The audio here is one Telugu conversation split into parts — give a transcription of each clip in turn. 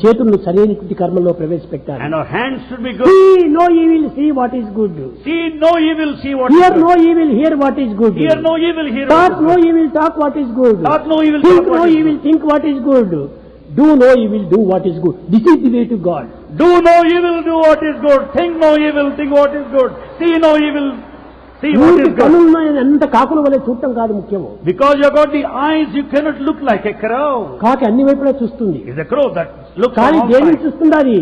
చేతులను సరైనటువంటి కర్మలో ప్రవేశపెట్టాలి And our hands should be good. See no evil, see what is good. See no evil, see what Hear is good. no evil, hear what is good. Hear no evil, hear what Talk is no good. evil, talk what is good. Talk no evil, Think talk no what is evil, good. think what is good. Do no evil, do what is good. This is the way to God. Do no evil, do what is good. Think no evil, think what is good. See no evil, ఎంత కాకులు వలె చూడటం కాదు ముఖ్యము. Because you got the eyes you cannot look like a crow కాకి అన్ని వైపులా చూస్తుంది. Is a crow that look కానీ దేని చూస్తుంది అది?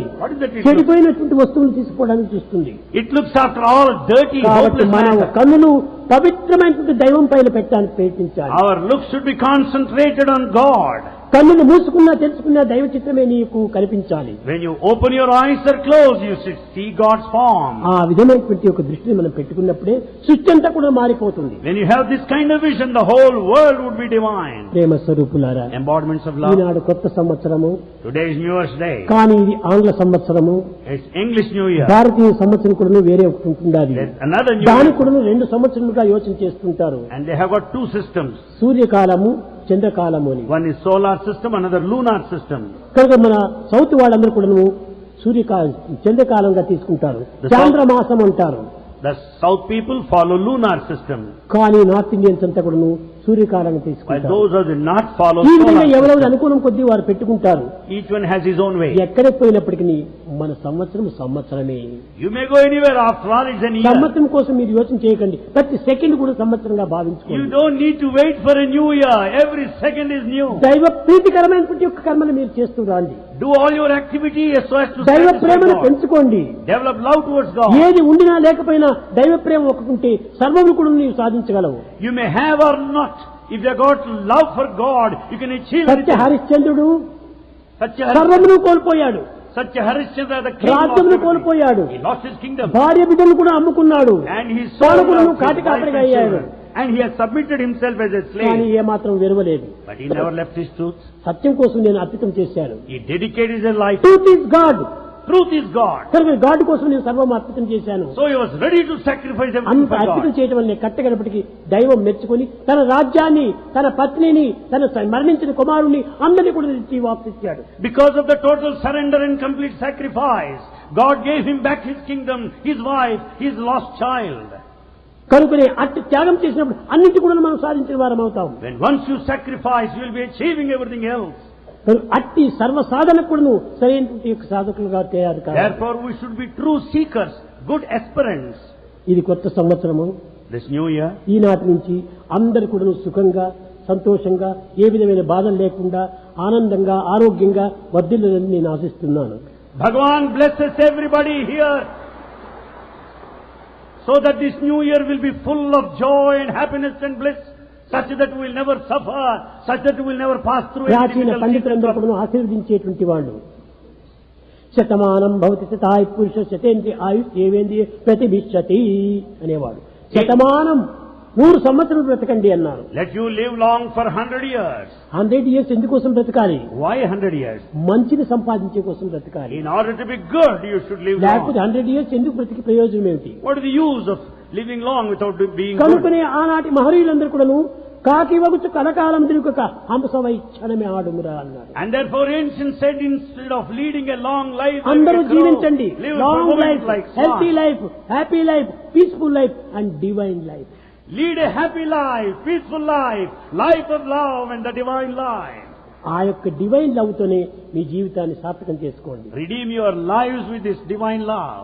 చెడిపోయినటువంటి వస్తువులు తీసుకోవడానికి చూస్తుంది. It looks after all dirty కాబట్టి మన కన్నులు పవిత్రమైనటువంటి దైవం పైన పెట్టడానికి ప్రయత్నించాలి. Our looks should be concentrated on God కన్నును మూసుకున్నా తెలుసుకున్నా దైవ చిత్రమే నీకు కనిపించాలి. When you open your eyes or close you sit see God's form ఆ విధమైనటువంటి ఒక దృష్టిని మనం పెట్టుకున్నప్పుడే సృష్టి అంతా కూడా మారిపోతుంది. When you have this kind of vision the whole world would be divine ప్రేమ స్వరూపులారా ఎంబాడ్మెంట్స్ ఆఫ్ లవ్ ఈనాడు కొత్త సంవత్సరము today is new year's day కానీ ఇది ఆంగ్ల సంవత్సరము ఇట్స్ ఇంగ్లీష్ న్యూ ఇయర్ భారతీయ సంవత్సరం కూడా వేరే ఒకటి ఉంటుంది దాని కూడా రెండు సంవత్సరములుగా యోచన చేస్తుంటారు. And they have got two systems సూర్యకాలము చంద్రకాలము అని One is solar system, another lunar system. కనుక మన సౌత్ వాళ్ళందరూ కూడాను సూర్యకాలం చంద్రకాలంగా తీసుకుంటారు. చాంద్రమాసం అంటారు. The south people follow lunar system, కానీ నార్త్ ఇండియన్స్ అంతా కూడాను సూర్యకాలం while తీసుకుంటారు those who do not follow ఈ విధంగా ఎవరెవరు అనుకూలం కొద్దీ వారు పెట్టుకుంటారు each one has his own way. ఎక్కడికి పోయినప్పటికీ మన సంవత్సరం సంవత్సరమే You may go anywhere, after all it's an year. సంవత్సరం కోసం మీరు యోచన చేయకండి ప్రతి సెకండ్ కూడా సంవత్సరంగా You భావించుకోండి don't need to wait for a new year. Every second is new. దైవ ప్రీతికరమైనటువంటి యొక్క కర్మలు మీరు చేస్తూ రండి డూ ఆల్ యువర్ యాక్టివిటీ దైవ ప్రేమను పెంచుకోండి. డెవలప్ లవ్ టువర్డ్స్ గాడ్ ఏది ఉండినా లేకపోయినా దైవ ప్రేమ ఒక్కకుంటే సర్వము కూడా నీవు సాధించగలవు. You may have or not if you got love for God you can achieve సత్య హరిశ్చంద్రుడు సత్య సర్వమును కోల్పోయాడు. సత్య హరిశ్చంద్ర రాజ్యం కోల్పోయాడు. భార్య బిడ్డలు కూడా అమ్ముకున్నాడు. అండ్ హీ సోలకులను కాటికాపరిగా అయ్యాడు. Children. And he has submitted himself as a కానీ slave. ఏమాత్రం విరవలేదు But he never left his truth. సత్యం కోసం నేను అర్పితం చేశాను He dedicated his life. Truth is God Truth is God. కనుక గాడ్ కోసం నేను సర్వం అర్పితం చేశాను So he was ready to sacrifice everything అంత అర్పితం. చేయడం వల్ల కట్టగడపటికి దైవం మెచ్చుకొని తన రాజ్యాన్ని తన పత్నిని తన స- మరణించిన కుమారుణ్ణి అందరినీ కూడా తెచ్చి వాపిస్తాడు Because of the total surrender and complete sacrifice, God gave him back his kingdom, his wife, his lost child. కనుకనే అట్టి త్యాగం చేసినప్పుడు అన్నింటి కూడా మనం సాధించిన వారం అవుతాం. When once you sacrifice will be achieving everything else అట్టి సర్వ సాధన కూడా నువ్వు సరైనటువంటి యొక్క సాధకులుగా తయారు కాదు therefore we should be true seekers good aspirants ఇది కొత్త సంవత్సరము. దిస్ న్యూ ఇయర్ ఈనాటి నుంచి అందరి కూడా సుఖంగా సంతోషంగా ఏ విధమైన బాధ లేకుండా ఆనందంగా ఆరోగ్యంగా వర్ధిల్లనని నేను ఆశిస్తున్నాను. Bhagavan blesses everybody here so that this new year will be full of joy and happiness and bliss, such that we will never suffer, such that we will never pass through any ప్రాచీన పండితులందరూ ఆశీర్వదించేటువంటి వాళ్ళు శతమానం భవతి శతాయు పురుష శతేంద్రియ ఆయు ఏవేంద్రియ ప్రతిభిషతి అనేవాడు శతమానం నూరు సంవత్సరం బ్రతకండి అన్నారు. Let you live long for hundred years hundred years ఎందుకోసం బ్రతకాలి? వై హండ్రెడ్ ఇయర్స్ మంచిని సంపాదించే కోసం బ్రతకాలి. హండ్రెడ్ ఇయర్స్ ఎందుకు బ్రతికి ప్రయోజనం ఏమిటి? What the use of living long without being కనుకనే ఆనాటి మహరీయులందరూ కూడా కాకి వగుచు కలకాలం తిరుగుక లీడింగ్ లాంగ్ లైఫ్ అందరూ జీవించండి. Long life like healthy life happy life peaceful life and divine life Lead a happy life, peaceful life, life of love and the divine life. ఆ యొక్క డివైన్ లవ్ తోనే మీ జీవితాన్ని సార్థకం చేసుకోండి Redeem your lives with this divine love.